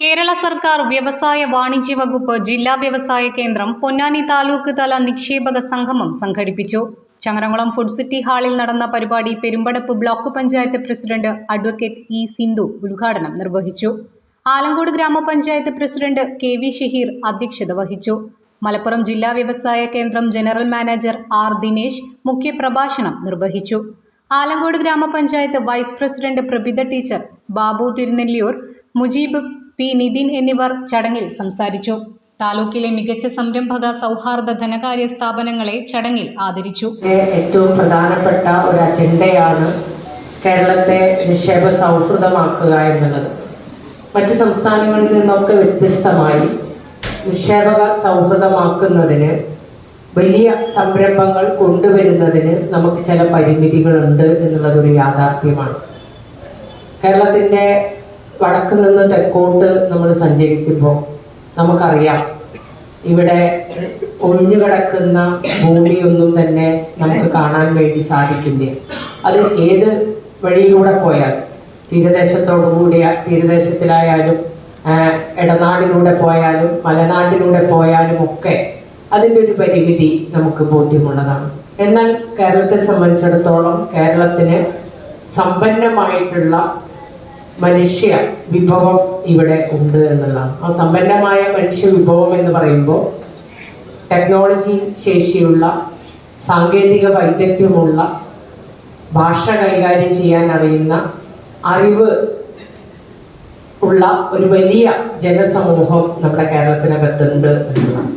കേരള സർക്കാർ വ്യവസായ വാണിജ്യ വകുപ്പ് ജില്ലാ വ്യവസായ കേന്ദ്രം പൊന്നാനി താലൂക്ക് തല നിക്ഷേപക സംഗമം സംഘടിപ്പിച്ചു. ചങ്ങരംകുളം ഫുഡ് സിറ്റി ഹാളിൽ നടന്ന പരിപാടി Perumpadappu block panchayat president advocate E Sindhu ഉദ്ഘാടനം നിർവഹിച്ചു. ആലങ്കോട് ഗ്രാമപഞ്ചായത്ത് പ്രസിഡന്റ് കെ വി ഷഹീർ അധ്യക്ഷത വഹിച്ചു. മലപ്പുറം ജില്ലാ വ്യവസായ കേന്ദ്രം ജനറൽ മാനേജർ ആർ ദിനേശ് മുഖ്യപ്രഭാഷണം നിർവഹിച്ചു. ആലങ്കോട് ഗ്രാമപഞ്ചായത്ത് vice president Prabitha teacher Babu Thirunelliyur Mujeeb P Nithin എന്നിവർ ചടങ്ങിൽ സംസാരിച്ചു. താലൂക്കിലെ മികച്ച സംരംഭക സൗഹാർദ്ദ ധനകാര്യ സ്ഥാപനങ്ങളെ ചടങ്ങിൽ ആദരിച്ചു. ഏറ്റവും പ്രധാനപ്പെട്ട ഒരു അജണ്ടയാണ് കേരളത്തെ നിക്ഷേപ സൗഹൃദമാക്കുക എന്നുള്ളത്. മറ്റ് സംസ്ഥാനങ്ങളിൽ നിന്നൊക്കെ വ്യത്യസ്തമായി നിക്ഷേപക സൗഹൃദമാക്കുന്നതിന് വലിയ സംരംഭങ്ങൾ കൊണ്ടുവരുന്നതിന് നമുക്ക് ചില പരിമിതികളുണ്ട് എന്നുള്ളതൊരു യാഥാർത്ഥ്യമാണ്. കേരളത്തിന്റെ വടക്ക് നിന്ന് തെക്കോട്ട് നമ്മൾ സഞ്ചരിക്കുമ്പോൾ നമുക്കറിയാം ഇവിടെ ഒഴിഞ്ഞു കിടക്കുന്ന ഭൂമിയൊന്നും തന്നെ നമുക്ക് കാണാൻ വേണ്ടി സാധിക്കില്ല. അത് ഏത് വഴിയിലൂടെ പോയാൽ തീരദേശത്തോടു കൂടിയ തീരദേശത്തിലായാലും ഇടനാടിലൂടെ പോയാലും മലനാട്ടിലൂടെ പോയാലും ഒക്കെ അതിന്റെ ഒരു പരിമിതി നമുക്ക് ബോധ്യമുള്ളതാണ്. എന്നാൽ കേരളത്തെ സംബന്ധിച്ചിടത്തോളം കേരളത്തിന് സമ്പന്നമായിട്ടുള്ള മനുഷ്യ വിഭവം ഇവിടെ ഉണ്ട് എന്നുള്ളതാണ്. ആ സമ്പന്നമായ മനുഷ്യ വിഭവം എന്ന് പറയുമ്പോൾ ടെക്നോളജി ശേഷിയുള്ള സാങ്കേതിക വൈദഗ്ധ്യമുള്ള ഭാഷ കൈകാര്യം ചെയ്യാൻ അറിയുന്ന അറിവ് ഉള്ള ഒരു വലിയ ജനസമൂഹം നമ്മുടെ കേരളത്തിനകത്തുണ്ട് എന്നുള്ളതാണ്.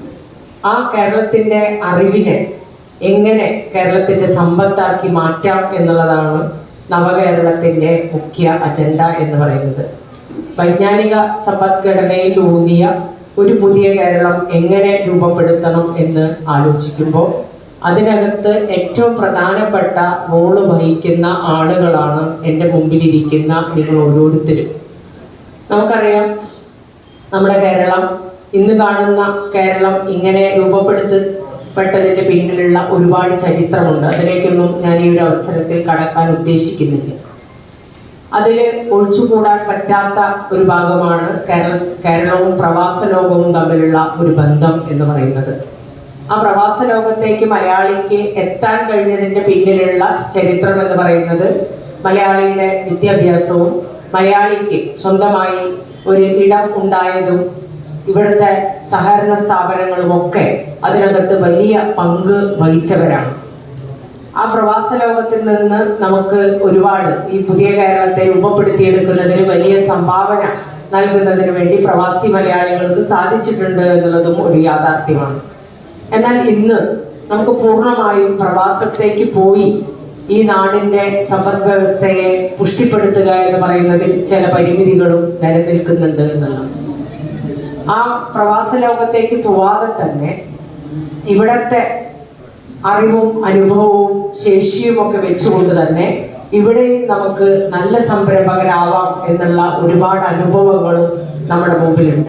ആ കേരളത്തിന്റെ അറിവിനെ എങ്ങനെ കേരളത്തിന്റെ സമ്പത്താക്കി മാറ്റാം എന്നുള്ളതാണ് നവകേരളത്തിന്റെ മുഖ്യ അജണ്ട എന്ന് പറയുന്നത്. വൈജ്ഞാനിക സമ്പദ്ഘടനയിൽ ഊന്നിയ ഒരു പുതിയ കേരളം എങ്ങനെ രൂപപ്പെടുത്തണം എന്ന് ആലോചിക്കുമ്പോൾ അതിനകത്ത് ഏറ്റവും പ്രധാനപ്പെട്ട റോൾ വഹിക്കുന്ന ആളുകളാണ് എന്റെ മുമ്പിലിരിക്കുന്ന നിങ്ങൾ ഓരോരുത്തരും. നമുക്കറിയാം നമ്മുടെ കേരളം ഇന്ന് കാണുന്ന കേരളം ഇങ്ങനെ രൂപപ്പെടുത്തപ്പെട്ടതിന്റെ പിന്നിലുള്ള ഒരുപാട് ചരിത്രമുണ്ട്. അതിലേക്കൊന്നും ഞാൻ ഈ ഒരു അവസരത്തിൽ കടക്കാൻ ഉദ്ദേശിക്കുന്നില്ല. അതിൽ ഒഴിച്ചുകൂടാൻ പറ്റാത്ത ഒരു ഭാഗമാണ് കേരള കേരളവും പ്രവാസ ലോകവും തമ്മിലുള്ള ഒരു ബന്ധം എന്ന് പറയുന്നത്. ആ പ്രവാസ ലോകത്തേക്ക് മലയാളിക്ക് എത്താൻ കഴിഞ്ഞതിന്റെ പിന്നിലുള്ള ചരിത്രം എന്ന് പറയുന്നത് മലയാളിയുടെ വിദ്യാഭ്യാസവും മലയാളിക്ക് സ്വന്തമായി ഒരു ഇടം ഉണ്ടായതും ഇവിടുത്തെ സഹകരണ സ്ഥാപനങ്ങളുമൊക്കെ അതിനകത്ത് വലിയ പങ്ക് വഹിച്ചവരാണ്. ആ പ്രവാസ ലോകത്തിൽ നിന്ന് നമുക്ക് ഒരുപാട് ഈ പുതിയ കേരളത്തെ രൂപപ്പെടുത്തിയെടുക്കുന്നതിന് വലിയ സംഭാവന നൽകുന്നതിന് വേണ്ടി പ്രവാസി മലയാളികൾക്ക് സാധിച്ചിട്ടുണ്ട് എന്നുള്ളതും ഒരു യാഥാർത്ഥ്യമാണ്. എന്നാൽ ഇന്ന് നമുക്ക് പൂർണമായും പ്രവാസത്തേക്ക് പോയി ഈ നാടിന്റെ സമ്പദ് വ്യവസ്ഥയെ പുഷ്ടിപ്പെടുത്തുക എന്ന് പറയുന്നതിൽ ചില പരിമിതികളും നിലനിൽക്കുന്നുണ്ട് എന്നുള്ളതാണ്. ആ പ്രവാസ ലോകത്തേക്ക് പോവാതെ തന്നെ ഇവിടത്തെ അറിവും അനുഭവവും ശേഷിയും ഒക്കെ വെച്ചുകൊണ്ട് തന്നെ ഇവിടെയും നമുക്ക് നല്ല സംരംഭകരാവാം എന്നുള്ള ഒരുപാട് അനുഭവങ്ങളും നമ്മുടെ മുമ്പിലുണ്ട്.